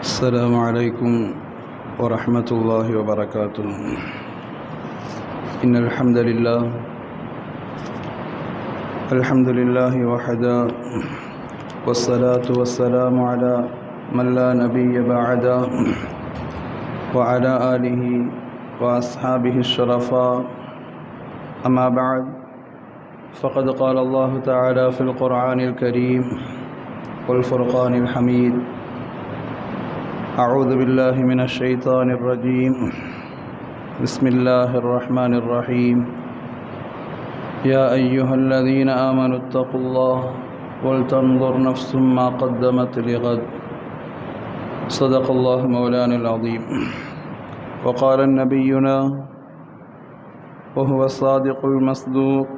السلام عليكم ورحمة الله وبركاته. إن الحمد لله الحمد لله وحده والصلاة والسلام على من لا نبي بعده وعلى آله وأصحابه الشرفاء. أما بعد فقد قال الله تعالى في القرآن الكريم والفرقان الحميد أعوذ بالله من الشيطان الرجيم. بسم الله الرحمن الرحيم. يا أيها الذين آمنوا اتقوا الله ولتنظر نفس ما قدمت لغد. صدق الله مولانا العظيم. وقال نبينا وهو الصادق المصدوق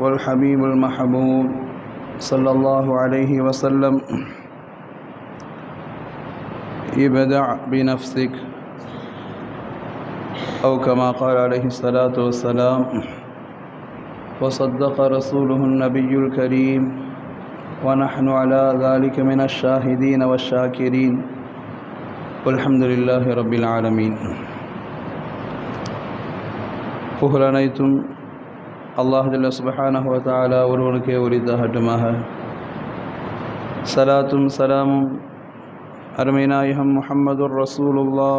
والحبيب المحبوب صلى الله عليه وسلم. ابدع بنفسك أو كما قال عليه الصلاة والسلام وصدق رسوله النبي الكريم ونحن على ذلك من الشاهدين والشاكرين والحمد لله رب العالمين புகழ் அனைத்தும் அல்லாஹ் ஜல்ல சுபஹானஹு வ தஆலா ஒருவனுக்கே உரித்தாகட்டுமாக சலாத்தும் சலாமும் அருமைநாயகம் நாயகம் ரசூலுல்லா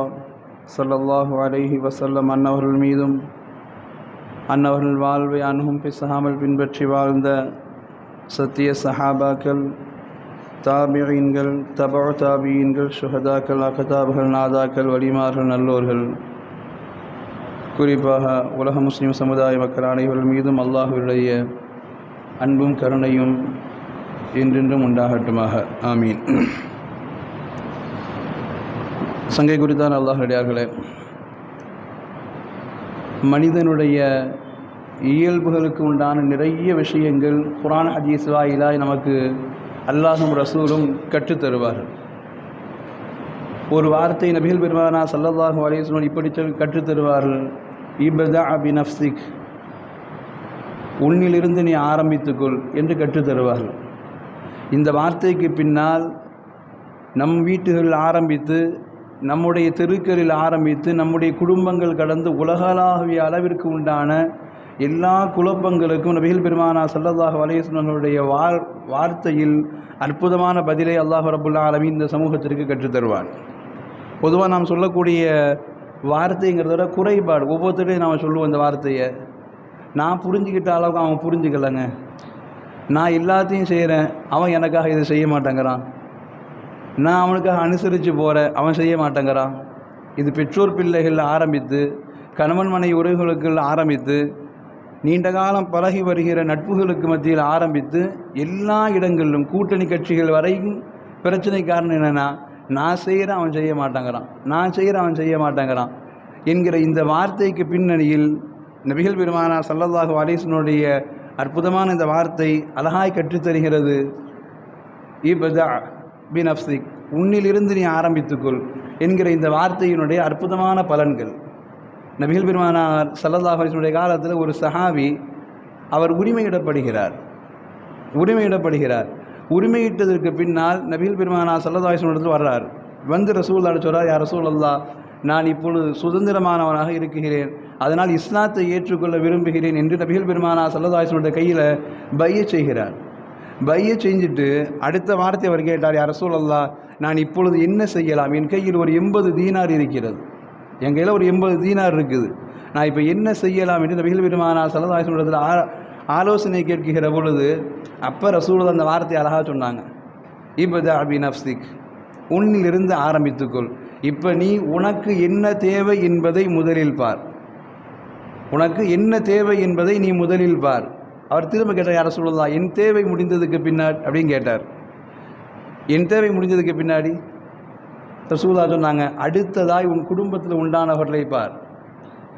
சல்லல்லாஹு அலைஹி வசல்லம் அன்னவர்கள் மீதும் அன்னவர்கள் வாழ்வை அணுகும் பிசகாமல் பின்பற்றி வாழ்ந்த சத்திய சஹாபாக்கள் தாபியன்கள் தபா தாபியீன்கள் சுஹதாக்கள் அகதாபுகள் நாதாக்கள் வலிமார்கள் நல்லோர்கள். குறிப்பாக உலக முஸ்லீம் சமுதாய மக்கள் அனைவர்கள் மீதும் அல்லாஹுடைய அன்பும் கருணையும் என்றென்றும் உண்டாகட்டுமாக. ஆமீன். சங்கை குறித்தான் அல்லாஹடியார்களே மனிதனுடைய இயல்புகளுக்கு உண்டான நிறைய விஷயங்கள் குரான் ஹதீஸ் வாயிலாய் நமக்கு அல்லாஹும் ரசூலும் கற்றுத்தருவார் ஒரு வார்த்தை நபிகள் பெருமானா சல்லல்லாஹு அலையம் இப்படி சொல் கற்றுத்தருவார்கள் இபதா அபி நஃப்சிக் உன்னிலிருந்து நீ ஆரம்பித்துக்கொள் என்று கற்றுத்தருவார்கள் இந்த வார்த்தைக்கு பின்னால் நம் வீட்டுகளில் ஆரம்பித்து நம்முடைய தெருக்களில் ஆரம்பித்து நம்முடைய குடும்பங்கள் கடந்து உலகளாவிய அளவிற்கு உண்டான எல்லா குழப்பங்களுக்கும் நபிகள் பெருமானா சல்லல்லாஹு அலையனுடைய வார் வார்த்தையில் அற்புதமான பதிலை அல்லாஹ் ரபுல்லா ஆலமி இந்த சமூகத்திற்கு கற்றுத்தருவார் பொதுவாக நாம் சொல்லக்கூடிய வார்த்தைங்கிறத விட குறைபாடு. ஒவ்வொருத்தரையும் நாம் சொல்லுவோம் இந்த வார்த்தையை. நான் புரிஞ்சுக்கிட்ட அளவுக்கு அவன் புரிஞ்சுக்கலைங்க. நான் எல்லாத்தையும் செய்கிறேன் அவன் எனக்காக இதை செய்ய மாட்டேங்கிறான். நான் அவனுக்காக அனுசரித்து போகிறேன் அவன் செய்ய மாட்டேங்கிறான் இது பெற்றோர் பிள்ளைகள் ஆரம்பித்து கணவன் மனை உறவுகளுக்கு ஆரம்பித்து நீண்ட காலம் பழகி வருகிற நட்புகளுக்கு மத்தியில் ஆரம்பித்து எல்லா இடங்களிலும் கூட்டணி கட்சிகள் வரைக்கும் பிரச்சனை காரணம் என்னென்னா நான் செய்கிறேன் அவன் செய்ய மாட்டேங்கிறான். நான் செய்கிறேன் அவன் செய்ய மாட்டேங்கிறான் என்கிற இந்த வார்த்தைக்கு பின்னணியில் நபிகள் பெருமானார் சல்லல்லாஹு அலிஸ்னுடைய அற்புதமான இந்த வார்த்தை அழகாய் கற்றுத்தருகிறது. இபதா. பினப்சிக் உன்னிலிருந்து நீ ஆரம்பித்துக்கொள் என்கிற இந்த வார்த்தையினுடைய அற்புதமான பலன்கள். நபிகள் பெருமானார் சல்லல்லாஹ் காலத்தில் ஒரு சஹாவி அவர் உரிமையிடப்படுகிறார். உரிமையிடப்படுகிறார். உரிமையிட்டதற்கு பின்னால் நபிகள் பெருமானா சல்லதாசனிடத்தில் வர்றார். வந்து ரசூல் சொல்கிறார் யார் ரசூல் அல்லா நான் இப்பொழுது சுதந்திரமானவனாக இருக்கிறேன். அதனால் இஸ்லாத்தை ஏற்றுக்கொள்ள விரும்புகிறேன் என்று நபிகள் பெருமானா சல்லதாசனுடைய கையில் பைய செய்கிறார். பையை செஞ்சுட்டு அடுத்த வார்த்தை அவர் கேட்டார் யார் நான் இப்பொழுது என்ன செய்யலாம்? என் கையில் ஒரு எண்பது தீனார் இருக்கிறது. என் கையில் ஒரு எண்பது தீனார் இருக்குது. நான் இப்போ என்ன செய்யலாம்? என்று நபிகள் பெருமானா சல்லதாசனிடத்தில் ஆ ஆலோசனை கேட்கிற பொழுது அப்போ ரசூல் அந்த வார்த்தையை அழகாக சொன்னாங்க. இப்போது அபி நப்சிக் உன்னிலிருந்து ஆரம்பித்துக்கொள். இப்போ நீ உனக்கு என்ன தேவை என்பதை முதலில் பார். உனக்கு என்ன தேவை என்பதை நீ முதலில் பார். அவர் திரும்ப கேட்டார் யாரை சொல்லலாம் என் தேவை முடிந்ததுக்கு பின்னாடி அப்படின்னு கேட்டார். என் தேவை முடிஞ்சதுக்கு பின்னாடி? ரசூலா சொன்னாங்க அடுத்ததாய் உன் குடும்பத்தில் உண்டானவர்களை பார்.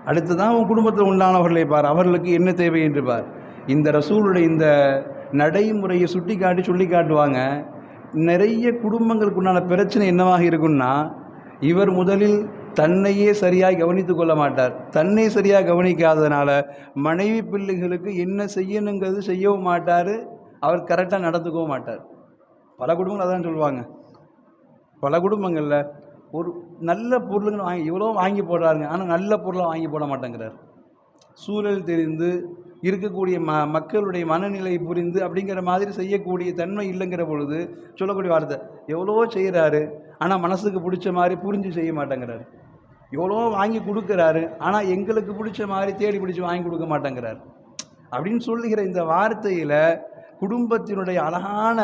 அடுத்ததான் உன் குடும்பத்தில் உண்டானவர்களை பார். அவர்களுக்கு என்ன தேவை? என்று பார். இந்த ரசூலுடைய இந்த நடைமுறையை சுட்டி காட்டி சொல்லி காட்டுவாங்க நிறைய குடும்பங்களுக்கு உண்டான பிரச்சனை என்னவாக இருக்குன்னா இவர் முதலில் தன்னையே சரியாக கவனித்து கொள்ள மாட்டார். தன்னை சரியாக கவனிக்காததுனால மனைவி பிள்ளைகளுக்கு என்ன செய்யணுங்கிறது செய்யவும் மாட்டார் அவர் கரெக்டாக நடந்துக்கவும் மாட்டார். பல குடும்பங்கள் அதான் சொல்லுவாங்க. பல குடும்பங்களில் ஒரு நல்ல பொருளுங்க வாங்கி இவ்வளோ வாங்கி போடுறாருங்க ஆனால் நல்ல பொருளை வாங்கி போட மாட்டேங்கிறார். சூழல் தெரிந்து இருக்கக்கூடிய ம மக்களுடைய மனநிலை புரிந்து அப்படிங்கிற மாதிரி செய்யக்கூடிய தன்மை இல்லைங்கிற பொழுது சொல்லக்கூடிய வார்த்தை எவ்வளோ செய்கிறாரு ஆனால் மனசுக்கு பிடிச்ச மாதிரி புரிஞ்சு செய்ய மாட்டேங்கிறாரு. எவ்வளோ வாங்கி கொடுக்குறாரு ஆனால் எங்களுக்கு பிடிச்ச மாதிரி தேடி பிடிச்சி வாங்கி கொடுக்க மாட்டேங்கிறார். அப்படின்னு சொல்லுகிற இந்த வார்த்தையில் குடும்பத்தினுடைய அழகான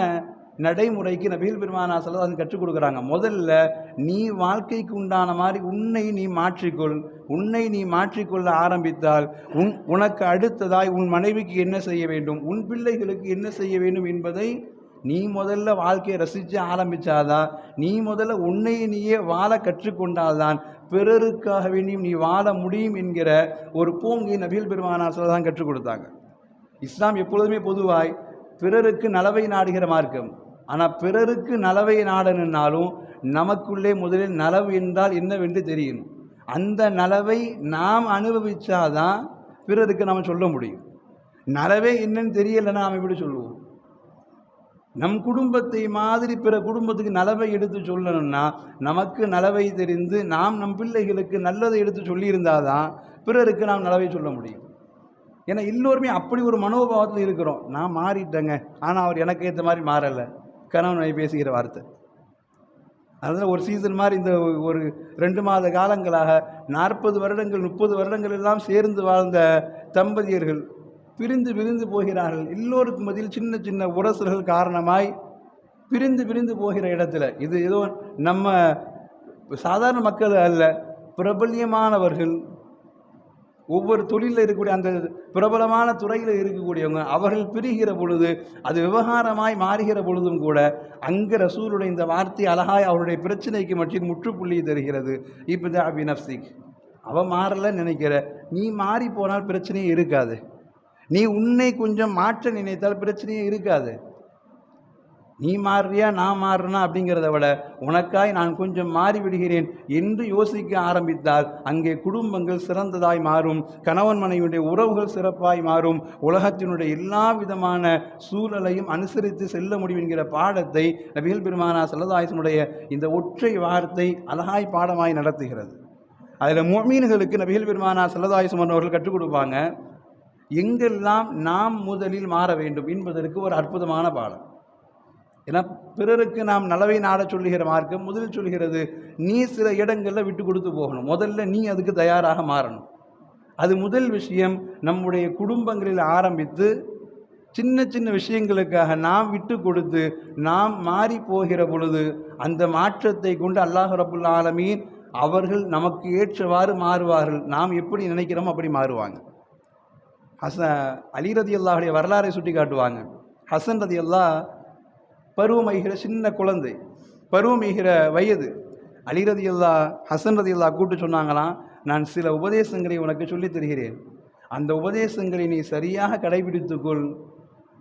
நடைமுறைக்கு நபீல் பெருமானா சொல்லதான் கற்றுக் கொடுக்குறாங்க. முதல்ல நீ வாழ்க்கைக்கு உண்டான மாதிரி உன்னை நீ மாற்றிக்கொள் உன்னை நீ மாற்றிக்கொள்ள ஆரம்பித்தால் உன் உனக்கு அடுத்ததாய் உன் மனைவிக்கு என்ன செய்ய வேண்டும் உன் பிள்ளைகளுக்கு என்ன செய்ய வேண்டும் என்பதை நீ முதல்ல வாழ்க்கையை ரசித்து ஆரம்பித்தாதான் நீ முதல்ல உன்னை நீயே வாழ கற்றுக்கொண்டால்தான் பிறருக்காக வேண்டியும் நீ வாழ முடியும் என்கிற ஒரு பூங்கை நபீல் பெருமானார் தான் கற்றுக் கொடுத்தாங்க. இஸ்லாம் எப்பொழுதுமே பொதுவாய் பிறருக்கு நலவை நாடுகிற மார்க்கம். ஆனால் பிறருக்கு நலவை நாடணுன்னாலும் நமக்குள்ளே முதலில் நலவு என்றால் என்னவென்று தெரியும் அந்த நலவை நாம் அனுபவித்தாதான் பிறருக்கு நாம் சொல்ல முடியும். நலவே என்னன்னு தெரியலைன்னா நாம் எப்படி சொல்லுவோம்? நம் குடும்பத்தை மாதிரி பிற குடும்பத்துக்கு நலவை எடுத்து சொல்லணும்னா நமக்கு நலவை தெரிந்து நாம் நம் பிள்ளைகளுக்கு நல்லதை எடுத்து சொல்லியிருந்தாதான் பிறருக்கு நாம் நலவை சொல்ல முடியும். ஏன்னா எல்லோருமே அப்படி ஒரு மனோபாவத்தில் இருக்கிறோம். நான் மாறிட்டேங்க. ஆனால் அவர் எனக்கு ஏற்ற மாதிரி மாறலை. கணவன் பேசுகிற வார்த்தை. அதனால் ஒரு சீசன் மாதிரி இந்த ஒரு ரெண்டு மாத காலங்களாக நாற்பது வருடங்கள் முப்பது வருடங்கள் எல்லாம் சேர்ந்து வாழ்ந்த தம்பதியர்கள் பிரிந்து பிரிந்து போகிறார்கள். எல்லோருக்கும் பதில் சின்ன சின்ன உரசல்கள் காரணமாய் பிரிந்து பிரிந்து போகிற இடத்துல இது ஏதோ நம்ம சாதாரண மக்கள் அல்ல பிரபல்யமானவர்கள் ஒவ்வொரு தொழிலில் இருக்கக்கூடிய அந்த பிரபலமான துறையில் இருக்கக்கூடியவங்க அவர்கள் பிரிகிற பொழுது அது விவகாரமாய் மாறுகிற பொழுதும் கூட அங்கே ரசூலுடைய இந்த வார்த்தை அழகாய் அவருடைய பிரச்சனைக்கு மற்றும் முற்றுப்புள்ளி தருகிறது. இப்போ தான் அபி நப்சிக் அவன் மாறலன்னு நினைக்கிற நீ மாறி போனால் பிரச்சனையே இருக்காது. நீ உன்னை கொஞ்சம் மாற்ற நினைத்தால் பிரச்சனையே இருக்காது. நீ மாறுறியா நான் மாறுறனா அப்படிங்கிறத விட உனக்காய் நான் கொஞ்சம் மாறி விடுகிறேன் என்று யோசிக்க ஆரம்பித்தால் அங்கே குடும்பங்கள் சிறந்ததாய் மாறும் கணவன் மனைவியுடைய உறவுகள் சிறப்பாய் மாறும் உலகத்தினுடைய எல்லா விதமான சூழலையும் அனுசரித்து செல்ல முடியும் என்கிற பாடத்தை நபிகள் பெருமானா செல்லதாயசனுடைய இந்த ஒற்றை வார்த்தை அழகாய் பாடமாய் நடத்துகிறது. அதில் மொமீன்களுக்கு நபிகள் பெருமானா செல்லதாயசம் அவர்கள் கற்றுக் கொடுப்பாங்க. எங்கெல்லாம் நாம் முதலில் மாற வேண்டும் என்பதற்கு ஒரு அற்புதமான பாடம். ஏன்னா பிறருக்கு நாம் நலவை நாட சொல்லுகிற மார்க்கம் முதலில் சொல்கிறது நீ சில இடங்களில் விட்டு கொடுத்து போகணும். முதல்ல நீ அதுக்கு தயாராக மாறணும். அது முதல் விஷயம். நம்முடைய குடும்பங்களில் ஆரம்பித்து சின்ன சின்ன விஷயங்களுக்காக நாம் விட்டு கொடுத்து நாம் மாறி போகிற பொழுது அந்த மாற்றத்தை கொண்டு அல்லாஹ் ரபுல் ஆலமீன் அவர்கள் நமக்கு ஏற்றவாறு மாறுவார்கள். நாம் எப்படி நினைக்கிறோமோ அப்படி மாறுவாங்க. ஹச அலி ரதி அல்லாஹுடைய வரலாறை சுட்டி காட்டுவாங்க. ஹசன் ரதி அல்லா பருவமைகிற சின்ன குழந்தை பருவமைகிற வயது. அலி ரதி அல்லா ஹசன் ரதி அல்லா கூட்டு சொன்னாங்களாம் நான் சில உபதேசங்களை உனக்கு சொல்லித் தருகிறேன். அந்த உபதேசங்களை நீ சரியாக கடைபிடித்துக்கொள்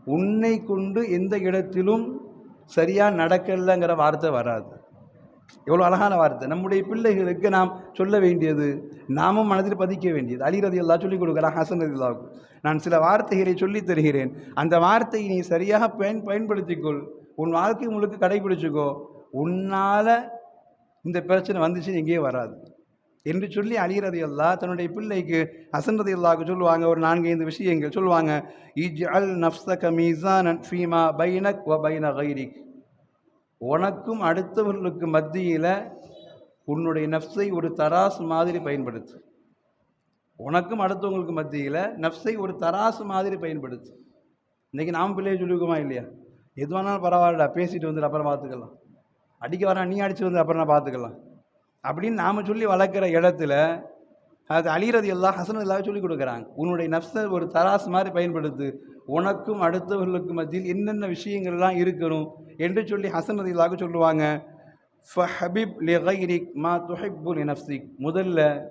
உன்னை கொண்டு எந்த இடத்திலும் சரியாக நடக்கலைங்கிற வார்த்தை வராது. எவ்வளோ அழகான வார்த்தை. நம்முடைய பிள்ளைகளுக்கு நாம் சொல்ல வேண்டியது நாமும் மனதில் பதிக்க வேண்டியது. அலி அல்லா சொல்லிக் கொடுக்குறான் ஹசன் ரதில்லாவுக்கு நான் சில வார்த்தைகளை சொல்லித் தருகிறேன். அந்த வார்த்தையை நீ சரியாக பயன் பயன்படுத்திக்கொள். உன் வாழ்க்கை முழுக்க கடைபிடிச்சிக்கோ. உன்னால் இந்த பிரச்சனை வந்துச்சுன்னு எங்கேயே வராது. என்று சொல்லி அழிகிறது அல்லா தன்னுடைய பிள்ளைக்கு ஹசன் அல்லாவுக்கு சொல்லுவாங்க. ஒரு நான்கு ஐந்து விஷயங்கள் சொல்லுவாங்க. இஜ் அல் நப்சக நன் ஃபீமா பைனக் வ பைன கைரிக். உனக்கும் அடுத்தவர்களுக்கு மத்தியில் உன்னுடைய நஃப்ஸை ஒரு தராசு மாதிரி பயன்படுத்து. உனக்கும் அடுத்தவங்களுக்கு மத்தியில் நஃப்ஸை ஒரு தராசு மாதிரி பயன்படுத்து. இன்றைக்கி நாம் பிள்ளையை சொல்லியிருக்கோமா இல்லையா? எது வேணாலும் பரவாயில்லடா பேசிட்டு வந்துட்டு அப்புறம் பார்த்துக்கலாம். அடிக்க வரா நீ அடித்து வந்து அப்புறம் நான் பார்த்துக்கலாம். அப்படின்னு நாம் சொல்லி வளர்க்குற இடத்துல அது அழிகிறது எல்லாம் ஹசன் எல்லாம் சொல்லிக் கொடுக்குறாங்க. உன்னுடைய நஃப்ஸை ஒரு தராசு மாதிரி பயன்படுத்து. உனக்கும் அடுத்தவர்களுக்கு மத்தியில் என்னென்ன விஷயங்கள்லாம் இருக்கணும் என்று சொல்லி ஹசன் ரதிலாக சொல்லுவாங்க. ஃபஹபிப் லிகைரிக் மா துஹிப்பு நஃப்சிக் முதல்ல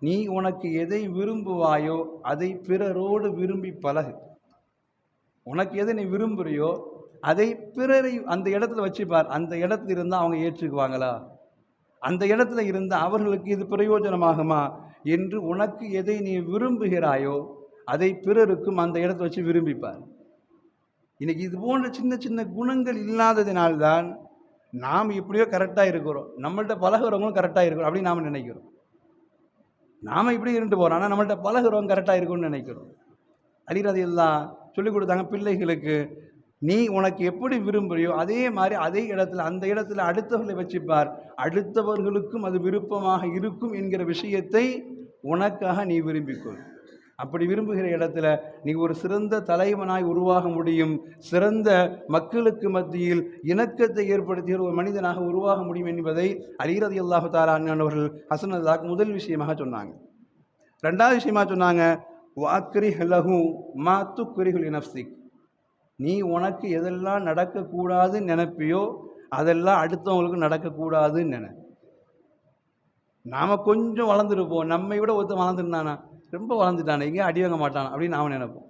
நீ உனக்கு எதை விரும்புவாயோ அதை பிறரோடு விரும்பி பழகு. உனக்கு எதை நீ விரும்புகிறியோ அதை பிறரை அந்த இடத்துல வச்சுப்பார். அந்த இடத்துல இருந்தால் அவங்க ஏற்றுக்குவாங்களா? அந்த இடத்துல இருந்தால் அவர்களுக்கு இது பிரயோஜனமாகுமா? என்று உனக்கு எதை நீ விரும்புகிறாயோ அதை பிறருக்கும் அந்த இடத்த வச்சு விரும்பிப்பார். இன்னைக்கு இது போன்ற சின்ன சின்ன குணங்கள் இல்லாததினால்தான் நாம் இப்படியோ கரெக்டாக இருக்கிறோம். நம்மள்ட்ட பழகுறவங்களும் கரெக்டாக இருக்கிறோம் அப்படின்னு நாம் நினைக்கிறோம். நாம் இப்படி இருந்து போகிறோம் ஆனால் நம்மள்ட்ட பழகுறவங்க கரெக்டாக இருக்கும்னு நினைக்கிறோம். அலிரதையெல்லாம் சொல்லிக் கொடுத்தாங்க பிள்ளைகளுக்கு நீ உனக்கு எப்படி விரும்புறியோ அதே மாதிரி அதே இடத்துல அந்த இடத்துல அடுத்தவர்களை வச்சுப்பார். அடுத்தவர்களுக்கும் அது விருப்பமாக இருக்கும் என்கிற விஷயத்தை உனக்காக நீ விரும்பிக்கொள். அப்படி விரும்புகிற இடத்துல நீ ஒரு சிறந்த தலைவனாய் உருவாக முடியும். சிறந்த மக்களுக்கு மத்தியில் இணக்கத்தை ஏற்படுத்திய ஒரு மனிதனாக உருவாக முடியும் என்பதை அலிரதி அல்லாஹு தாரானவர்கள் ஹசன் அல்லாஹ் முதல் விஷயமாக சொன்னாங்க. ரெண்டாவது விஷயமாக சொன்னாங்க வாக்ரி ஹலஹு மா துக்குரிகுல் நஃப்சிக். நீ உனக்கு எதெல்லாம் நடக்கக்கூடாதுன்னு நினைப்பியோ அதெல்லாம் அடுத்தவங்களுக்கு நடக்கக்கூடாதுன்னு நினை. நாம் கொஞ்சம் வளர்ந்துருப்போம். நம்மை விட ஒருத்தன் வளர்ந்துருந்தானா? ரொம்ப வளர்ந்துட்டானே. எங்கேயும் அடி வாங்க மாட்டானா? அப்படின்னு நாம் நினைப்போம்.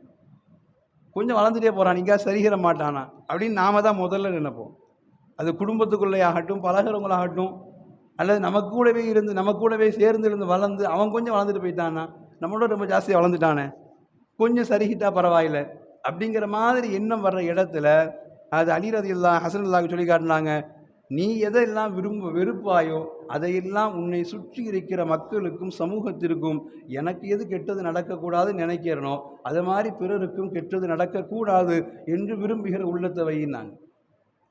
கொஞ்சம் வளர்ந்துட்டே போகிறான் எங்கேயா சரிகிற மாட்டானா? அப்படின்னு நாம தான் முதல்ல நினைப்போம். அது குடும்பத்துக்குள்ளே ஆகட்டும் பழகிறவங்களாகட்டும் அல்லது நமக்கு கூடவே இருந்து நம்ம கூடவே சேர்ந்து இருந்து வளர்ந்து அவன் கொஞ்சம் வளர்ந்துட்டு போயிட்டானா நம்மளோட ரொம்ப ஜாஸ்தியாக வளர்ந்துட்டானே? கொஞ்சம் சரிகிட்டா பரவாயில்ல. அப்படிங்கிற மாதிரி எண்ணம் வர்ற இடத்துல அது அலிரதி இல்லா ஹசன் சொல்லி காட்டினாங்க நீ எதையெல்லாம் விரும்ப வெறுப்பாயோ அதையெல்லாம் உன்னை சுற்றி இருக்கிற மக்களுக்கும் சமூகத்திற்கும் எனக்கு எது கெட்டது நடக்கக்கூடாதுன்னு நினைக்கிறனோ அது மாதிரி பிறருக்கும் கெட்டது நடக்கக்கூடாது என்று விரும்புகிற உள்ளத்தை வையினாங்க.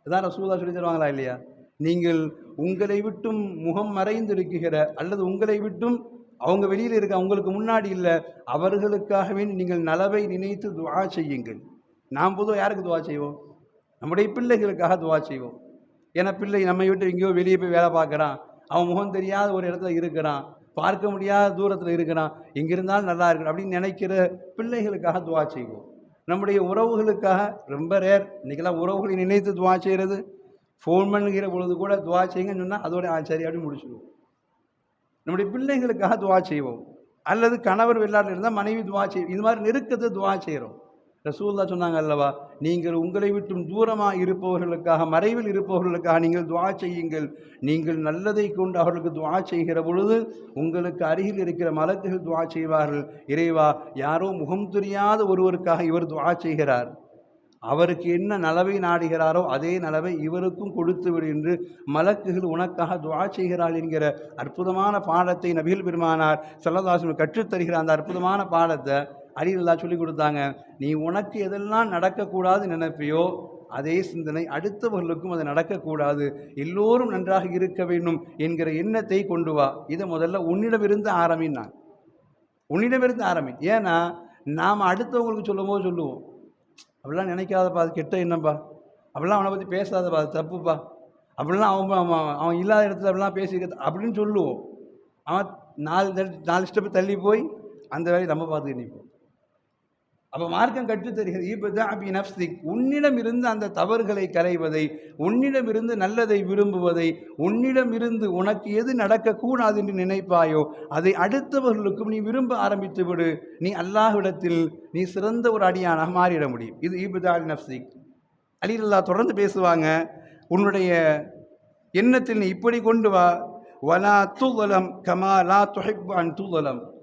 இதான் ரசூலா சொல்லி தருவாங்களா இல்லையா? நீங்கள் உங்களை விட்டும் முகம் மறைந்திருக்குகிற அல்லது உங்களை விட்டும் அவங்க வெளியில் இருக்க அவங்களுக்கு முன்னாடி இல்லை. அவர்களுக்காகவே நீங்கள் நலவை நினைத்து துவா செய்யுங்கள். நாம் பொதுவாக யாருக்கு துவா செய்வோம்? நம்முடைய பிள்ளைகளுக்காக துவா செய்வோம். ஏன்னா பிள்ளை நம்மை விட்டு எங்கேயோ வெளியே போய் வேலை பார்க்குறான். அவன் முகம் தெரியாத ஒரு இடத்துல இருக்கிறான். பார்க்க முடியாத தூரத்தில் இருக்கிறான். எங்கிருந்தாலும் நல்லா இருக்கணும் அப்படின்னு நினைக்கிற பிள்ளைகளுக்காக துவா செய்வோம். நம்முடைய உறவுகளுக்காக ரொம்ப ரேர் இன்றைக்கெல்லாம் உறவுகளை நினைத்து துவா செய்கிறது ஃபோன் பண்ணுகிற பொழுது கூட துவா செய்யுங்கன்னு சொன்னால் அதோட ஆ சரி அப்படின்னு முடிச்சுடுவோம். நம்முடைய பிள்ளைகளுக்காக துவா செய்வோம். அல்லது கணவர் வெளிநாட்டில் இருந்தால் மனைவி துவா செய்வோம். இது மாதிரி நெருக்கத்தை துவா செய்கிறோம் ரசூல்லா சொன்னாங்க அல்லவா நீங்கள் உங்களை விட்டும் தூரமாக இருப்பவர்களுக்காக மறைவில் இருப்பவர்களுக்காக நீங்கள் துவா செய்யுங்கள். நீங்கள் நல்லதை கொண்டு அவர்களுக்கு துவா செய்கிற பொழுது உங்களுக்கு அருகில் இருக்கிற மலக்குகள் துவா செய்வார்கள். இறைவா யாரோ முகம் தெரியாத ஒருவருக்காக இவர் துவா செய்கிறார். அவருக்கு என்ன நலவை நாடுகிறாரோ அதே நலவை இவருக்கும் கொடுத்து விடு என்று மலக்குகள் உனக்காக துவா செய்கிறாள் என்கிற அற்புதமான பாடத்தை நபிகள் பெருமானார் செல்லதாசன் கற்றுத்தருகிற அந்த அற்புதமான பாடத்தை அலிலல்லா சொல்லி கொடுத்தாங்க. நீ உனக்கு எதெல்லாம் நடக்கக்கூடாது நினைப்பியோ அதே சிந்தனை அடுத்தவர்களுக்கும் அது நடக்கக்கூடாது. எல்லோரும் நன்றாக இருக்க வேண்டும் என்கிற எண்ணத்தை கொண்டு வா. இதை முதல்ல உன்னிடமிருந்து ஆரம்பின்னான் உன்னிடமிருந்து ஆரம்பி ஏன்னா நாம் அடுத்தவங்களுக்கு சொல்லும் போது சொல்லுவோம். அப்படிலாம் நினைக்காதப்பா அது கெட்ட என்னப்பா அப்படிலாம் அவனை பற்றி பேசாதப்பா அது தப்புப்பா. அப்படிலாம் அவன் அவன் அவன் இல்லாத இடத்துல அப்படிலாம் பேசிக்க அப்படின்னு சொல்லுவோம். அவன் நாலு நாலு ஸ்டெப்பு தள்ளி போய் அந்த வேலையை நம்ம பார்த்துக்கிட்டு நிற்போம். அப்போ மார்க்கம் கற்றுத்தருகிறது இப்போ தான் நப்சிக் உன்னிடமிருந்து அந்த தவறுகளை கலைவதை உன்னிடமிருந்து நல்லதை விரும்புவதை உன்னிடமிருந்து உனக்கு எது நடக்கக்கூடாது என்று நினைப்பாயோ அதை அடுத்தவர்களுக்கும் நீ விரும்ப ஆரம்பித்து விடு. நீ அல்லாஹ்விடத்தில் நீ சிறந்த ஒரு அடியானாக மாறிட முடியும். இது ஈபுதால் நப்சிக் அலிலல்லா தொடர்ந்து பேசுவாங்க உன்னுடைய எண்ணத்தில் நீ இப்படி கொண்டு வா. வலா துவலம் கமா லா துஹிப் அன்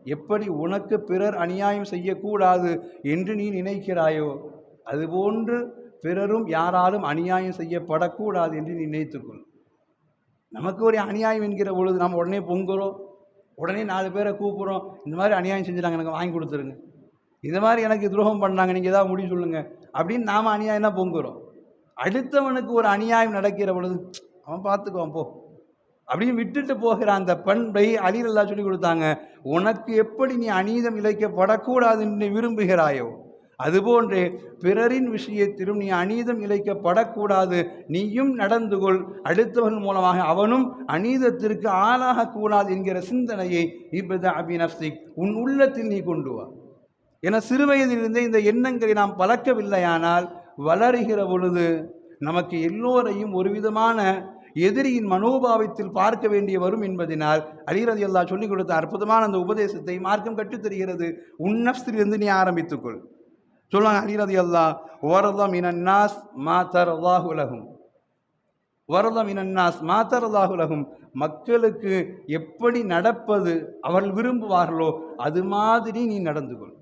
எப்படி உனக்கு பிறர் அநியாயம் செய்யக்கூடாது என்று நீ நினைக்கிறாயோ அதுபோன்று பிறரும் யாராலும் அநியாயம் செய்யப்படக்கூடாது என்று நீ நினைத்துக்கொள். நமக்கு ஒரு அநியாயம் என்கிற பொழுது நம்ம உடனே பொங்குறோம் உடனே நாலு பேரை கூப்பிட்றோம் இந்த மாதிரி அநியாயம் செஞ்சுட்டாங்க எனக்கு வாங்கி கொடுத்துருங்க. இந்த மாதிரி எனக்கு துரோகம் பண்ணாங்க நீங்கள் ஏதாவது முடிவு சொல்லுங்கள் அப்படின்னு நாம் அநியாயம் தான் பொங்குறோம். அடுத்தவனுக்கு ஒரு அநியாயம் நடக்கிற பொழுது அவன் பார்த்துக்குவான் போ. அப்படின்னு விட்டுட்டு போகிற அந்த பண்பை அலிரல்லா சொல்லி கொடுத்தாங்க. உனக்கு எப்படி நீ அநீதம் இழைக்கப்படக்கூடாது என்று விரும்புகிறாயோ அதுபோன்று பிறரின் விஷயத்திலும் நீ அநீதம் இழைக்கப்படக்கூடாது. நீயும் நடந்து கொள். அடுத்தவன் மூலமாக அவனும் அநீதத்திற்கு ஆளாகக்கூடாது என்கிற சிந்தனையை இப்பதா அபிநப்சிக் உன் உள்ளத்தில் நீ கொண்டு வா. என சிறுவயதிலிருந்தே இந்த எண்ணங்களை நாம் பழக்கவில்லையானால் வளருகிற பொழுது நமக்கு எல்லோரையும் ஒரு விதமான எதிரியின் மனோபாவத்தில் பார்க்க வேண்டிய வரும் என்பதனால் அலிரதி அல்லா சொல்லிக் கொடுத்த அற்புதமான அந்த உபதேசத்தை மார்க்கம் கற்றுத் தருகிறது. நீ ஆரம்பித்துக்கொள். சொல்லுவாங்க அலிரதி அல்லா ஓரதம் இனன்னாஸ் மாத்தர் அல்லாஹுலகும் வரதம் இனன்னாஸ் மாத்தர் அல்லாஹுலகும் மக்களுக்கு எப்படி நடப்பது அவர்கள் விரும்புவார்களோ அது மாதிரி நீ நடந்து கொள்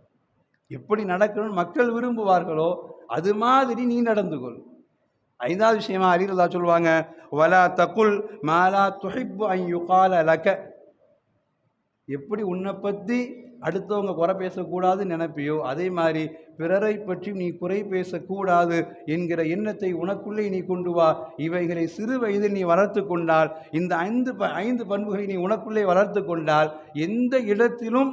எப்படி நடக்கணும்னு மக்கள் விரும்புவார்களோ அது மாதிரி நீ நடந்து கொள் ஐந்தாவது விஷயமா அறிகிறதா சொல்லுவாங்க வலா தகுல் மாலா துஹிப்பு ஐயுகால லக்க லக. எப்படி உன்னை பற்றி அடுத்தவங்க குறை பேசக்கூடாதுன்னு நினைப்பியோ அதே மாதிரி பிறரை பற்றி நீ குறை பேசக்கூடாது என்கிற எண்ணத்தை உனக்குள்ளே நீ கொண்டு வா. இவைகளை சிறு வயதில் நீ வளர்த்து கொண்டால் இந்த ஐந்து ப ஐந்து பண்புகளை நீ உனக்குள்ளே வளர்த்து கொண்டால் எந்த இடத்திலும்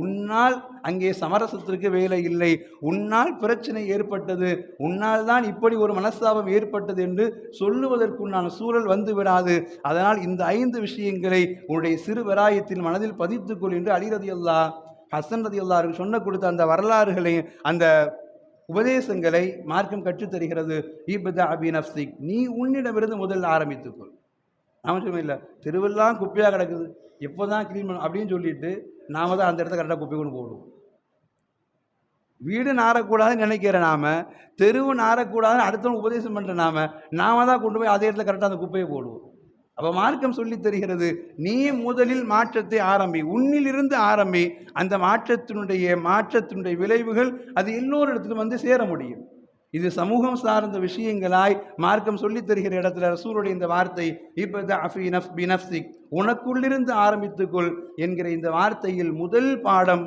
உன்னால் அங்கே சமரசத்திற்கு வேலை இல்லை. உன்னால் பிரச்சனை ஏற்பட்டது. உன்னால் தான் இப்படி ஒரு மனஸ்தாபம் ஏற்பட்டது என்று சொல்லுவதற்குண்டான சூழல் வந்து விடாது. அதனால் இந்த ஐந்து விஷயங்களை உன்னுடைய சிறு வராயத்தில் மனதில் பதித்துக்கொள் என்று அலிரதி அல்லா ஹசன் ரதி அல்லாருக்கு சொன்ன கொடுத்த அந்த வரலாறுகளை அந்த உபதேசங்களை மார்க்கம் கற்றுத்தருகிறது ஈபதா அபி நப்சிக் நீ உன்னிடமிருந்து முதல்ல ஆரம்பித்துக்கொள் நாம சொல்லுவோம் இல்லை தெருவெல்லாம் குப்பையாக கிடக்குது. எப்போ தான் க்ளீன் பண்ண அப்படின்னு சொல்லிட்டு நாம தான் அந்த இடத்த கரெக்டாக குப்பை கொண்டு போடுவோம் வீடு நாரக்கூடாதுன்னு நினைக்கிற நாம தெருவு நாரக்கூடாதுன்னு அடுத்தவங்க உபதேசம் பண்ணுற நாம நாம தான் கொண்டு போய் அதே இடத்துல கரெக்டாக அந்த குப்பையை போடுவோம். அப்போ மார்க்கம் சொல்லி தருகிறது நீ முதலில் மாற்றத்தை ஆரம்பி உன்னிலிருந்து ஆரம்பி அந்த மாற்றத்தினுடைய மாற்றத்தினுடைய விளைவுகள் அது எல்லோரிடத்திலும் வந்து சேர முடியும். இது சமூகம் சார்ந்த விஷயங்களாய் மார்க்கம் சொல்லித் தருகிற இடத்துல ரசூருடைய இந்த வார்த்தை இப்போ உனக்குள்ளிருந்து ஆரம்பித்துக்கொள் என்கிற இந்த வார்த்தையில் முதல் பாடம்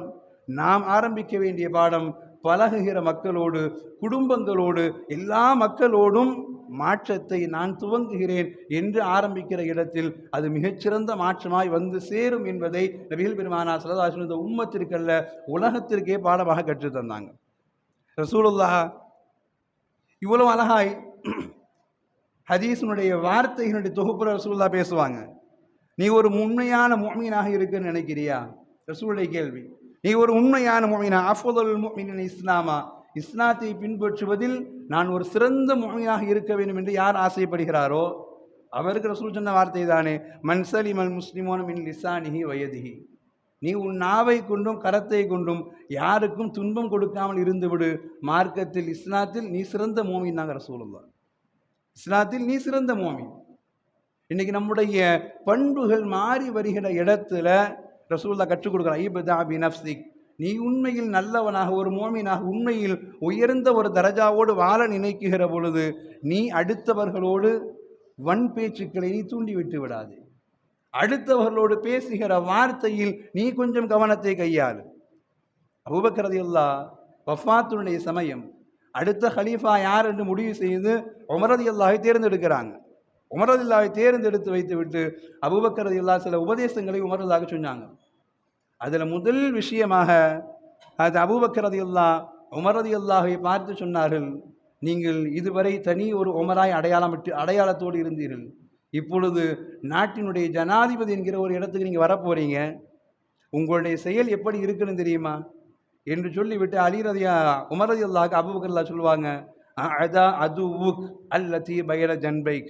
நாம் ஆரம்பிக்க வேண்டிய பாடம் பழகுகிற மக்களோடு குடும்பங்களோடு எல்லா மக்களோடும் மாற்றத்தை நான் துவங்குகிறேன் என்று ஆரம்பிக்கிற இடத்தில் அது மிகச்சிறந்த மாற்றமாய் வந்து சேரும் என்பதை நபிகள் பெருமானா சரதாசன் இந்த உம்மத்திற்கல்ல உலகத்திற்கே பாடமாக கற்றுத் தந்தாங்க. ரசூலுல்லா இவ்வளோ அழகாய் ஹதீஸினுடைய வார்த்தைகளுடைய தொகுப்புற ரசூல்லா பேசுவாங்க. நீ ஒரு உண்மையான மோமீனாக இருக்குன்னு நினைக்கிறியா? ரசூலுடைய கேள்வி. நீ ஒரு உண்மையான மோமீனா அஃபதுல் மோமின் இஸ்லாமா? இஸ்லாத்தை பின்பற்றுவதில் நான் ஒரு சிறந்த மோமினாக இருக்க வேண்டும் என்று யார் ஆசைப்படுகிறாரோ? அவருக்கு ரசூல் சொன்ன வார்த்தை தானே மன்சலி மல் மின் லிசானிஹி வயதிஹி. நீ உன் நாவை கொண்டும் கரத்தை கொண்டும் யாருக்கும் துன்பம் கொடுக்காமல் இருந்துவிடு. மார்க்கத்தில் இஸ்லாத்தில் நீ சிறந்த மோமின் நாங்கள் ரசூலுல்லா இஸ்லாத்தில் நீ சிறந்த மோமின். இன்னைக்கு நம்முடைய பண்புகள் மாறி வருகிற இடத்துல ரசூல்லா கற்றுக் கொடுக்குறான் ஈபதா பி நப்சிக் நீ உண்மையில் நல்லவனாக ஒரு மோமினாக உண்மையில் உயர்ந்த ஒரு தரஜாவோடு வாழ நினைக்குகிற பொழுது நீ அடுத்தவர்களோடு வன் பேச்சுக்களை நீ தூண்டி விட்டு விடாது. அடுத்தவர்களோடு பேசுகிற வார்த்தையில் நீ கொஞ்சம் கவனத்தை கையாளு. அபுபக்கரதி அல்லா வஃபாத்துடைய சமயம். அடுத்த ஹலீஃபா யார் என்று முடிவு செய்து உமரதி எல்லாவை தேர்ந்தெடுக்கிறாங்க. உமரது எல்லாவை தேர்ந்தெடுத்து வைத்து விட்டு அபுபக்கரதி சில உபதேசங்களை உமரதாக சொன்னாங்க. அதில் முதல் விஷயமாக அது அபூபக்கரதி அல்லா உமரதி அல்லாஹை பார்த்து சொன்னார்கள் நீங்கள் இதுவரை தனி ஒரு உமராய் அடையாளமிட்டு அடையாளத்தோடு இருந்தீர்கள். இப்பொழுது நாட்டினுடைய ஜனாதிபதி என்கிற ஒரு இடத்துக்கு நீங்கள் வரப்போறீங்க. உங்களுடைய செயல் எப்படி இருக்குன்னு தெரியுமா? என்று சொல்லிவிட்டு அலிரதியா உமரதி அல்லாக்கு அபுபக்கர்லா சொல்லுவாங்க அதா அது உக் அல்லதி பயர ஜன்பைக்.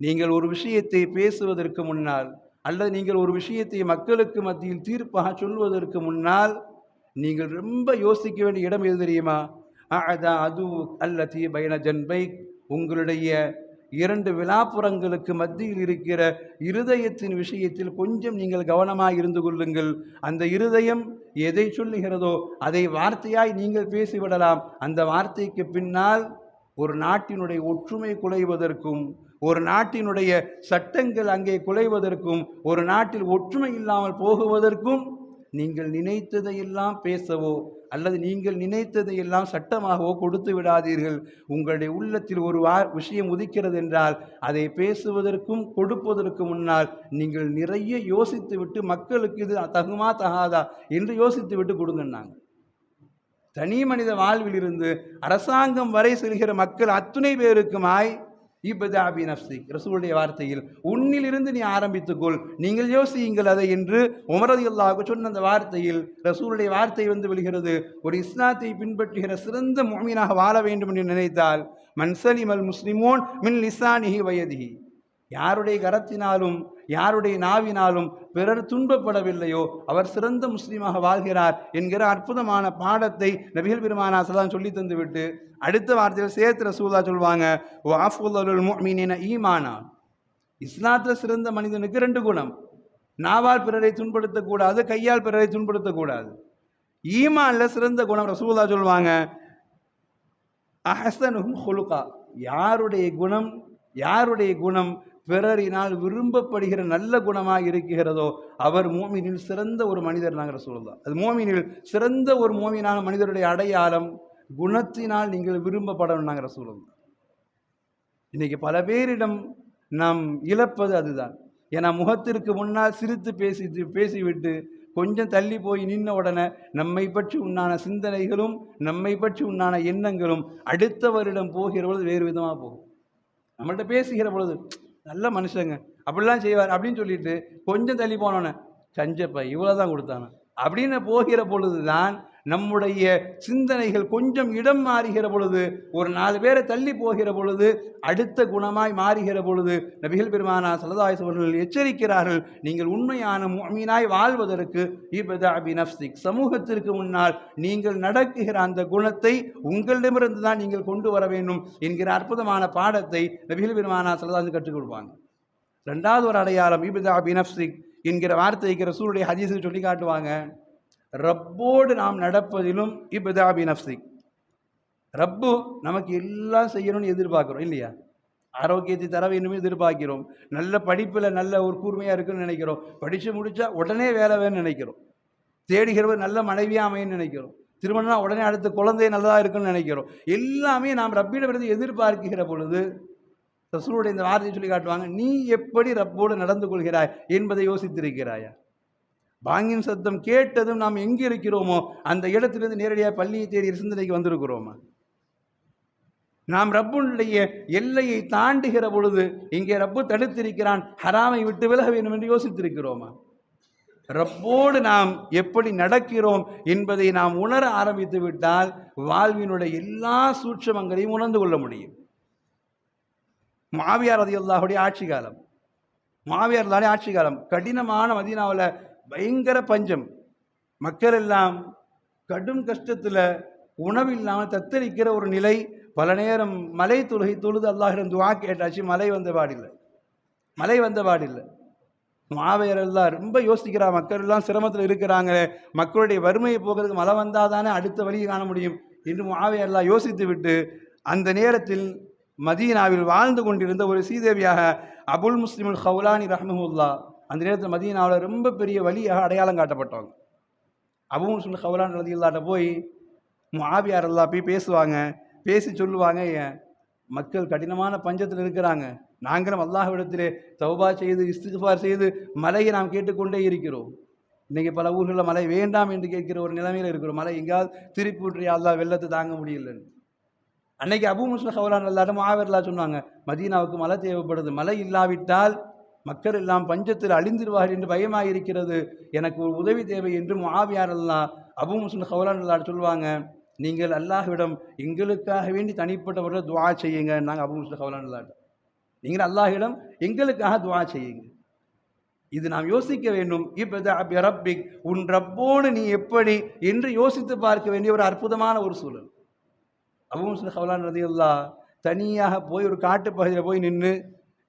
நீங்கள் ஒரு விஷயத்தை பேசுவதற்கு முன்னால் அல்லது நீங்கள் ஒரு விஷயத்தை மக்களுக்கு மத்தியில் தீர்ப்பாக சொல்வதற்கு முன்னால் நீங்கள் ரொம்ப யோசிக்க வேண்டிய இடம் எது தெரியுமா? அதா அது அல்லதி பயன ஜன்பைக். உங்களுடைய இரண்டு விழாப்புறங்களுக்கு மத்தியில் இருக்கிற இருதயத்தின் விஷயத்தில் கொஞ்சம் நீங்கள் கவனமாக இருந்து கொள்ளுங்கள். அந்த இருதயம் எதை சொல்லுகிறதோ அதை வார்த்தையாய் நீங்கள் பேசிவிடலாம். அந்த வார்த்தைக்கு பின்னால் ஒரு நாட்டினுடைய ஒற்றுமை குலைவதற்கும் ஒரு நாட்டினுடைய சட்டங்கள் அங்கே குலைவதற்கும் ஒரு நாட்டில் ஒற்றுமை இல்லாமல் போகுவதற்கும் நீங்கள் நினைத்ததையெல்லாம் பேசவோ அல்லது நீங்கள் நினைத்ததையெல்லாம் சட்டமாகவோ கொடுத்து விடாதீர்கள். உங்களுடைய உள்ளத்தில் ஒரு வா விஷயம் உதிக்கிறது என்றால் அதை பேசுவதற்கும் கொடுப்பதற்கு முன்னால் நீங்கள் நிறைய யோசித்து விட்டு மக்களுக்கு இது தகுமா தகாதா என்று யோசித்து விட்டு கொடுங்கன்னாங்க தனி மனித வாழ்வில் இருந்து அரசாங்கம் வரை செல்கிற மக்கள் அத்துணை பேருக்குமாய் இபதாபி நப்சி ரசூலுடைய வார்த்தையில் உன்னிலிருந்து நீ ஆரம்பித்துக்கொள் நீங்கள் யோசியுங்கள் அதை என்று உமரது அல்லாஹ் சொன்ன அந்த வார்த்தையில் ரசூலுடைய வார்த்தை வந்து விழுகிறது. ஒரு இஸ்லாத்தை பின்பற்றுகிற சிறந்த மொமீனாக வாழ வேண்டும் என்று நினைத்தால் மன்சலிம் அல் முஸ்லிமோன் மின் லிசானிஹி வயதிஹி. யாருடைய கரத்தினாலும் யாருடைய நாவினாலும் பிறர் துன்பப்படவில்லையோ அவர் சிறந்த முஸ்லீமாக வாழ்கிறார் என்கிற அற்புதமான பாடத்தை நபிகள் பெருமானா சலாம் சொல்லி தந்துவிட்டு அடுத்த வார்த்தையில் சேர்த்து ரசூலா சொல்லுவாங்க வாஃபுல் மீனின ஈமானா. இஸ்லாத்தில் சிறந்த மனிதனுக்கு ரெண்டு குணம். நாவால் பிறரை துன்படுத்தக்கூடாது கையால் பிறரை துன்படுத்தக்கூடாது. ஈமான்ல சிறந்த குணம் ரசூலா சொல்லுவாங்க அஹசனும் ஹொலுகா. யாருடைய குணம் யாருடைய குணம்? பிறரினால் விரும்பப்படுகிற நல்ல குணமாக இருக்கிறதோ அவர் மோமினில் சிறந்த ஒரு மனிதர் நாங்கள் சொல்லலாம். அது மோமினில் சிறந்த ஒரு மோமினான மனிதருடைய அடையாளம் குணத்தினால் நீங்கள் விரும்பப்படணும் நாங்கள் சொல்லலாம் இன்னைக்கு பல பேரிடம் நாம் இழப்பது அதுதான். ஏன்னா முகத்திற்கு முன்னால் சிரித்து பேசி பேசிவிட்டு கொஞ்சம் தள்ளி போய் நின்ன உடனே நம்மை பற்றி உண்டான சிந்தனைகளும் நம்மை பற்றி உண்டான எண்ணங்களும் அடுத்தவரிடம் போகிற பொழுது வேறு விதமாக போகும். நம்மள்கிட்ட பேசுகிற பொழுது நல்ல மனுஷங்க. அப்படிலாம் செய்வார். அப்படின்னு சொல்லிட்டு கொஞ்சம் தள்ளி போனோன்னே சஞ்சப்பா இவ்வளோ தான் கொடுத்தானே. அப்படின்னு போகிற பொழுது தான் நம்முடைய சிந்தனைகள் கொஞ்சம் இடம் மாறுகிற பொழுது ஒரு நாலு பேரை தள்ளி போகிற பொழுது அடுத்த குணமாய் மாறுகிற பொழுது நபிகள் பெருமானா சலதாயஸ் அவர்கள் எச்சரிக்கிறார்கள் நீங்கள் உண்மையான மீனாய் வாழ்வதற்கு இபதா சமூகத்திற்கு முன்னால் நீங்கள் நடக்குகிற அந்த குணத்தை உங்களிடமிருந்து தான் நீங்கள் கொண்டு வர வேண்டும் என்கிற அற்புதமான பாடத்தை நபிகள் பெருமானா சலதாசு கற்றுக் கொடுப்பாங்க. ரெண்டாவது ஒரு அடையாளம் இபதா பினப்சிக் என்கிற வார்த்தைக்கு சூருடைய ஹதீஸுக்கு சொல்லி காட்டுவாங்க ரப்போடு நாம் நடப்பதிலும் இப்தாபி நஃப்சி ரப்பு நமக்கு எல்லாம் செய்யணும்னு எதிர்பார்க்குறோம் இல்லையா? ஆரோக்கியத்தை தர வேண்டுமே எதிர்பார்க்கிறோம். நல்ல படிப்பில் நல்ல ஒரு கூர்மையாக இருக்குன்னு நினைக்கிறோம். படித்து முடித்தா உடனே வேலை வேணும்னு நினைக்கிறோம். தேடுகிறவர் நல்ல மனைவியாக அமையன்னு நினைக்கிறோம். திருமணம் உடனே அடுத்த குழந்தை நல்லதாக இருக்குன்னு நினைக்கிறோம். எல்லாமே நாம் ரப்பிடமிருந்து எதிர்பார்க்கிற பொழுது ரசூலுடைய இந்த வார்த்தையை சொல்லி காட்டுவாங்க நீ எப்படி ரப்போடு நடந்து கொள்கிறாய்? என்பதை யோசித்திருக்கிறாயா? பாங்கின் சத்தம் கேட்டதும் நாம் எங்கே இருக்கிறோமோ அந்த இடத்திலிருந்து நேரடியாக பள்ளியை தேடி சிந்தனைக்கு வந்திருக்கிறோமா? நாம் ரப்புடைய எல்லையை தாண்டுகிற பொழுது இங்கே ரப்பு தடுத்திருக்கிறான் ஹராமை விட்டு விலக வேண்டும் என்று யோசித்திருக்கிறோமா? ரப்போடு நாம் எப்படி நடக்கிறோம் என்பதை நாம் உணர ஆரம்பித்து விட்டால் வாழ்வினுடைய எல்லா சூட்சமங்களையும் உணர்ந்து கொள்ள முடியும். மாவியார் ரதி அல்லாஹுடைய ஆட்சி காலம். மாவியார் ஆட்சி காலம். கடினமான மதீனாவில் பயங்கர பஞ்சம். மக்கள் எல்லாம் கடும் கஷ்டத்தில் உணவு இல்லாமல் தத்தளிக்கிற ஒரு நிலை பல நேரம் மலை தொழுகை தொழுது அல்லாஹிடம் துவா கேட்டாச்சு மலை வந்த பாடில்லை. மலை வந்த பாடில்லை. மாவையரெல்லாம் ரொம்ப யோசிக்கிறா மக்கள் எல்லாம் சிரமத்தில் இருக்கிறாங்க. மக்களுடைய வறுமையை போகிறதுக்கு மழை வந்தால் தானே அடுத்த வழியை காண முடியும் என்று மாவையரெல்லாம் யோசித்து விட்டு அந்த நேரத்தில் மதீனாவில் வாழ்ந்து கொண்டிருந்த ஒரு சீதேவியாக அபுல் முஸ்லிமுல் ஹவுலானி ரஹமுல்லா அந்த நேரத்தில் மதீனாவில் ரொம்ப பெரிய வழியாக அடையாளம் காட்டப்பட்டவங்க. அபும் சொல்லி ஹவலான் ரதியில்லாட்ட போய் மாவியார் எல்லாம் போய் பேசுவாங்க. பேசி சொல்லுவாங்க ஏன்? மக்கள் கடினமான பஞ்சத்தில் இருக்கிறாங்க. நாங்களும் அல்லாஹ்விடத்திலே தௌபா செய்து இஸ்திஃபார் செய்து மலையை நாம் கேட்டுக்கொண்டே இருக்கிறோம். இன்றைக்கி பல ஊர்களில் மழை வேண்டாம் என்று கேட்கிற ஒரு நிலைமையில் இருக்கிறோம். மழை எங்கேயாவது திருப்பி அல்லா வெள்ளத்தை தாங்க முடியலன்னு. அன்னைக்கு அபு முஸ்லிம் ஹவுலான் அல்லாட்டும் மாவீர்லா சொன்னாங்க மதீனாவுக்கு மழை தேவைப்படுது. மழை இல்லாவிட்டால் மக்கள் எல்லாம் பஞ்சத்தில் அழிந்திருவார்கள் என்று பயமாக இருக்கிறது எனக்கு ஒரு உதவி தேவை என்று முஆவியார் அல்லா அபு முஸ்லிம் ஹவுலான் அல்லா சொல்லுவாங்க நீங்கள் அல்லாஹ்விடம் எங்களுக்காக வேண்டி தனிப்பட்டவர்கள் துவா செய்யுங்க. நாங்கள் அபு முஸ்லிம் ஹவுலான் அல்லா நீங்கள் அல்லாஹிடம் எங்களுக்காக துவா செய்யுங்க. இது நாம் யோசிக்க வேண்டும். இப்போ ரப்பிக் உன் ரப்போடு நீ எப்படி என்று யோசித்து பார்க்க வேண்டிய ஒரு அற்புதமான ஒரு சூழல். அபு முஸ்லிம் ஹவுலான் ரதியுல்லா தனியாக போய் ஒரு காட்டுப்பகுதியில் போய் நின்று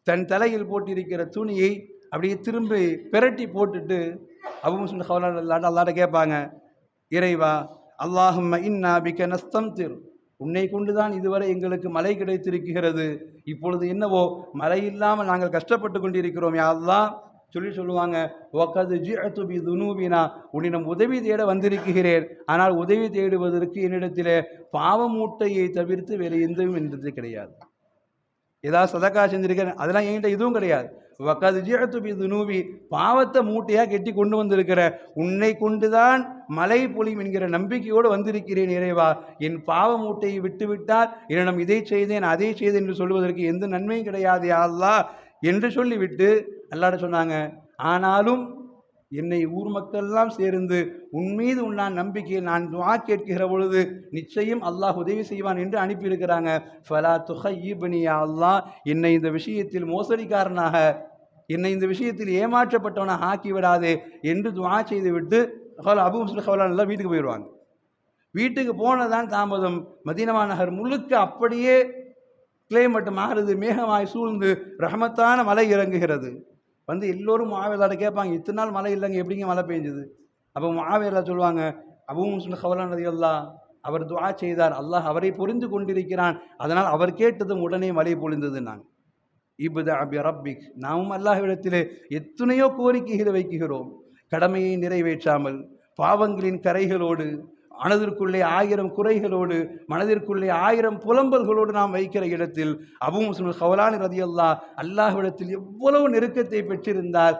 தன் தலையில் போட்டிருக்கிற துணியை அப்படியே திரும்பி பிரட்டி போட்டுட்டு அபு முஸ்லிம் ஹவுலான் அல்லாட்ட கேட்பாங்க இறைவா அல்லாஹும் இன்னா பிக்க நஸ்தம் திரு உன்னை கொண்டுதான் இதுவரை எங்களுக்கு மழை கிடைத்திருக்கிறது. இப்பொழுது என்னவோ மழை இல்லாமல் நாங்கள் கஷ்டப்பட்டு கொண்டிருக்கிறோம் யாரெல்லாம் சொல்லி சொல்லுவாங்க ஒக்கது ஜிஅத்துபி துனூபினா. உன்னிடம் உதவி தேட வந்திருக்கிறேன். ஆனால் உதவி தேடுவதற்கு என்னிடத்தில் பாவமூட்டையை தவிர்த்து வேறு எந்தவும் என்றது கிடையாது. ஏதாவது சதக்கா செஞ்சுருக்கேன். அதெல்லாம் என்கிட்ட இதுவும் கிடையாது. வக்காது ஜியத்துபி துனூபி. பாவத்தை மூட்டையாக கெட்டி கொண்டு வந்திருக்கிற உன்னை கொண்டுதான் மலை பொழியும் என்கிற நம்பிக்கையோடு வந்திருக்கிறேன் இறைவா. என் பாவ மூட்டையை விட்டுவிட்டால் என்னிடம் இதை செய்தேன் அதை செய்தேன் என்று சொல்வதற்கு எந்த நன்மையும் கிடையாது அல்லா என்று சொல்லிவிட்டு அல்லாட சொன்னாங்க ஆனாலும் என்னை ஊர் மக்கள்லாம் சேர்ந்து உன்மீது உண்டான நம்பிக்கையை நான் துவா கேட்கிற பொழுது நிச்சயம் அல்லாஹ் உதவி செய்வான் என்று அனுப்பியிருக்கிறாங்க. ஃபலா துஹையிபனியா அல்லாஹ். என்னை இந்த விஷயத்தில் மோசடிக்காரனாக என்னை இந்த விஷயத்தில் ஏமாற்றப்பட்டவனாக ஆக்கி விடாதே என்று துவா செய்து விட்டு அபு முஸ்லிம் ஹவலான் வீட்டுக்கு போயிடுவாங்க. வீட்டுக்கு போனதான் தாமதம். மதீனமா நகர் முழுக்க அப்படியே கிளைமேட் மாறுது மேகமாய் சூழ்ந்து ரஹமத்தான மலை இறங்குகிறது. வந்து எல்லோரும் மாவேலாட்ட கேட்பாங்க இத்தனை நாள் மழை இல்லைங்க எப்படிங்க மழை பெஞ்சுது அப்போ மாவேலா சொல்லுவாங்க அபு முஸ்லிம் ஹவலான் அல்லா அவர் துவா செய்தார் அல்லாஹ் அவரை புரிந்து கொண்டிருக்கிறான் அதனால் அவர் கேட்டதும் உடனே மழை பொழிந்தது நாங்கள் இபுத அபி ரப்பிக் நாமும் அல்லாஹ்விடத்திலே எத்தனையோ கோரிக்கைகளை வைக்குகிறோம் கடமையை நிறைவேற்றாமல் பாவங்களின் கரைகளோடு மனதிற்குள்ளே ஆயிரம் குறைகளோடு மனதிற்குள்ளே ஆயிரம் புலம்பல்களோடு நாம் வைக்கிற இடத்தில் அபு முஸ்லிம் ஹவலானி ரதியல்லா அல்லாஹ்விடத்தில் எவ்வளவு நெருக்கத்தை பெற்றிருந்தால்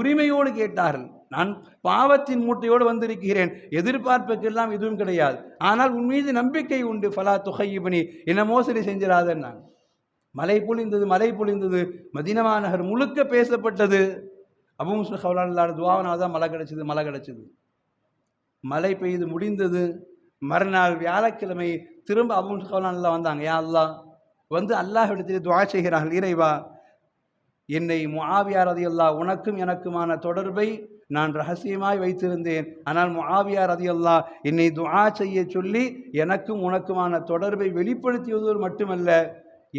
உரிமையோடு கேட்டார்கள். நான் பாவத்தின் மூட்டையோடு வந்திருக்கிறேன். எதிர்பார்ப்புக்கெல்லாம் எதுவும் கிடையாது. ஆனால் உன் மீது நம்பிக்கை உண்டு. ஃபலா துகையிபனி என்ன மோசடி செஞ்சிடாதன் நான். மலை பொழிந்தது மலை பொழிந்தது. மதினமா நகர் முழுக்க பேசப்பட்டது. அபு முஸ்லிம் ஹவலான துவாவனால் தான் மழை கிடச்சிது மழை கிடச்சிது. மழை பெய்து முடிந்தது. மறுநாள் வியாழக்கிழமை திரும்ப அபுல் முஸ்லிம் வந்தாங்க. யா அல்லாஹ் வந்து அல்லாஹிடத்திலே துவா செய்கிறார்கள். இறைவா என்னை முஆவியார் ரதியல்லாஹ் உனக்கும் எனக்குமான தொடர்பை நான் ரகசியமாய் வைத்திருந்தேன். ஆனால் முஆவியார் ரதியல்லாஹ் என்னை துவா செய்ய சொல்லி எனக்கும் உனக்குமான தொடர்பை வெளிப்படுத்தியதோடு மட்டுமல்ல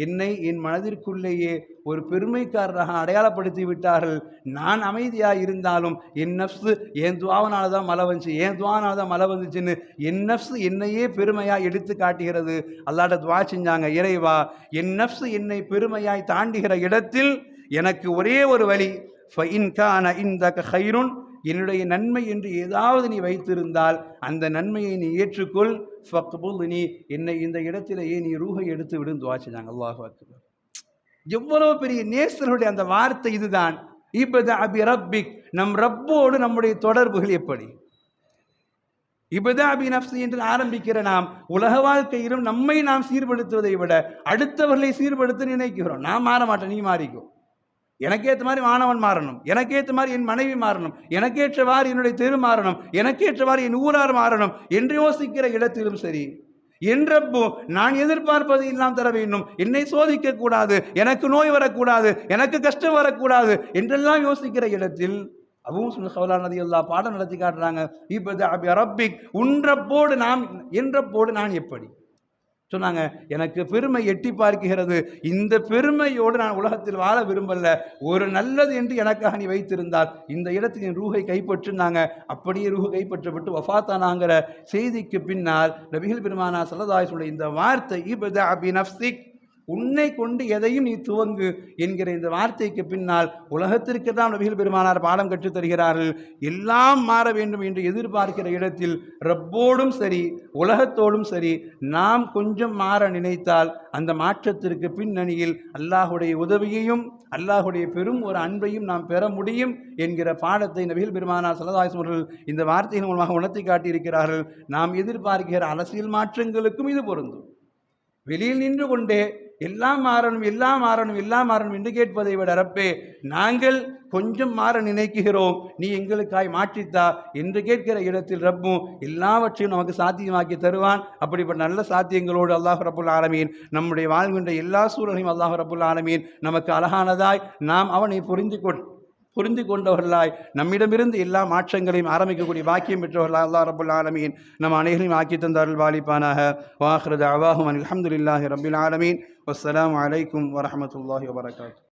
என்னை என் மனதிற்குள்ளேயே ஒரு பெருமைக்காரராக அடையாளப்படுத்தி விட்டார்கள். நான் அமைதியாக இருந்தாலும் என் நஃப்ஸு என் துவாவனால தான் மழை வந்துச்சு என் துவானால தான் மழை வந்துச்சுன்னு என் நஃப்ஸு என்னையே பெருமையாக எடுத்து காட்டுகிறது. அல்லாட்ட துவா செஞ்சாங்க இறைவா என் நஃப்ஸு என்னை பெருமையாய் தாண்டுகிற இடத்தில் எனக்கு ஒரே ஒரு வழி ஃபஇன் கான இந்தக ஹைருன் என்னுடைய நன்மை என்று ஏதாவது நீ வைத்திருந்தால் அந்த நன்மையை நீ ஏற்றுக்கொள். ஃபக்புல் நீ என்னை இந்த இடத்திலேயே நீ ரூகை எடுத்து விடும் துவா செஞ்சாங்க அல்லாஹ் அக்பர். எவ்வளவு பெரிய நேசருடைய அந்த வார்த்தை இதுதான். இப்பத அபி ரப்பிக். நம் ரப்போடு நம்முடைய தொடர்புகள் எப்படி? இபதா அபி நப்சி என்று ஆரம்பிக்கிற நாம் உலக வாழ்க்கையிலும் நம்மை நாம் சீர்படுத்துவதை விட அடுத்தவர்களை சீர்படுத்த நினைக்கிறோம். நான் மாற மாட்டேன் நீ மாறிக்கோ. எனக்கேற்ற மாதிரி மாணவன் மாறணும். எனக்கேற்ற மாதிரி என் மனைவி மாறணும். எனக்கேற்றவாறு என்னுடைய தெரு மாறணும். எனக்கேற்றவாறு என் ஊரார் மாறணும். என்று யோசிக்கிற இடத்திலும் சரி. என்றப்போ நான் எதிர்பார்ப்பது எல்லாம் தர வேண்டும். என்னை சோதிக்க கூடாது எனக்கு நோய் வரக்கூடாது. எனக்கு கஷ்டம் வரக்கூடாது. என்றெல்லாம் யோசிக்கிற இடத்தில் அவும் சவுலா நதி எல்லா பாடம் நடத்தி காட்டுறாங்க. இப்போ ரப்பிக். உன்றப்போடு நாம் என்றப்போடு நான் எப்படி? சொன்னாங்க எனக்கு பெருமை எட்டி பார்க்கிறது. இந்த பெருமையோடு நான் உலகத்தில் வாழ விரும்பல. ஒரு நல்லது என்று எனக்காக நீ வைத்திருந்தால் இந்த இடத்தில் என் ரூகை கைப்பற்றினாங்க. அப்படியே ரூஹை கைப்பற்றப்பட்டு வஃபாத்தானாங்கிற செய்திக்கு பின்னால் நபிகள் பெருமானா சல்லதாசுடைய இந்த வார்த்தை இபத அபி நஃப்சிக் உன்னை கொண்டு எதையும் நீ துவங்கு என்கிற இந்த வார்த்தைக்கு பின்னால் உலகத்திற்கு தான் நபிகள் பெருமானார் பாடம் கற்றுத் தருகிறார்கள். எல்லாம் மாற வேண்டும் என்று எதிர்பார்க்கிற இடத்தில் ரப்போடும் சரி உலகத்தோடும் சரி நாம் கொஞ்சம் மாற நினைத்தால் அந்த மாற்றத்திற்கு பின்னணியில் அல்லாஹுடைய உதவியையும் அல்லாஹுடைய பெரும் ஒரு அன்பையும் நாம் பெற முடியும் என்கிற பாடத்தை நபிகள் பெருமானார் சல்லதாஸ் அவர்கள் இந்த வார்த்தையின் மூலமாக உணர்த்தி காட்டியிருக்கிறார்கள். நாம் எதிர்பார்க்கிற அரசியல் மாற்றங்களுக்கும் இது பொருந்தும். வெளியில் நின்று கொண்டே எல்லாம் மாறணும் எல்லாம் மாறணும் எல்லாம் மாறணும் என்று கேட்பதை விட ரப்பே நாங்கள் கொஞ்சம் மாற நினைக்கிறோம். நீ எங்களுக்காய் மாற்றித்தா என்று கேட்கிற இடத்தில் ரப்பும் எல்லாவற்றையும் நமக்கு சாத்தியமாக்கி தருவான். அப்படிப்பட்ட நல்ல சாத்தியங்களோடு அல்லாஹ் ரபுல் ஆலமீன் நம்முடைய வாழ்கின்ற எல்லா சூழலையும் அல்லாஹ் ரபுல் ஆலமீன் நமக்கு அழகானதாய் நாம் அவனை புரிந்து கொள் புரிந்து கொண்டவர்களாய் நம்மிடமிருந்து எல்லா மாற்றங்களையும் ஆரம்பிக்கக்கூடிய பாக்கியம் பெற்றவர்களாய் அல்லாஹ் ரபுல் ஆலமீன் நம் அனைவரையும் ஆக்கி தந்தார்கள் வாலிப்பானாக வாஹ்ரது அவாஹும் அலமதுல்லாஹி ரபில் ஆலமீன். வஸ்லாம் வலைக்கம் வரஹமத்துல்லாஹி வபரகாத்து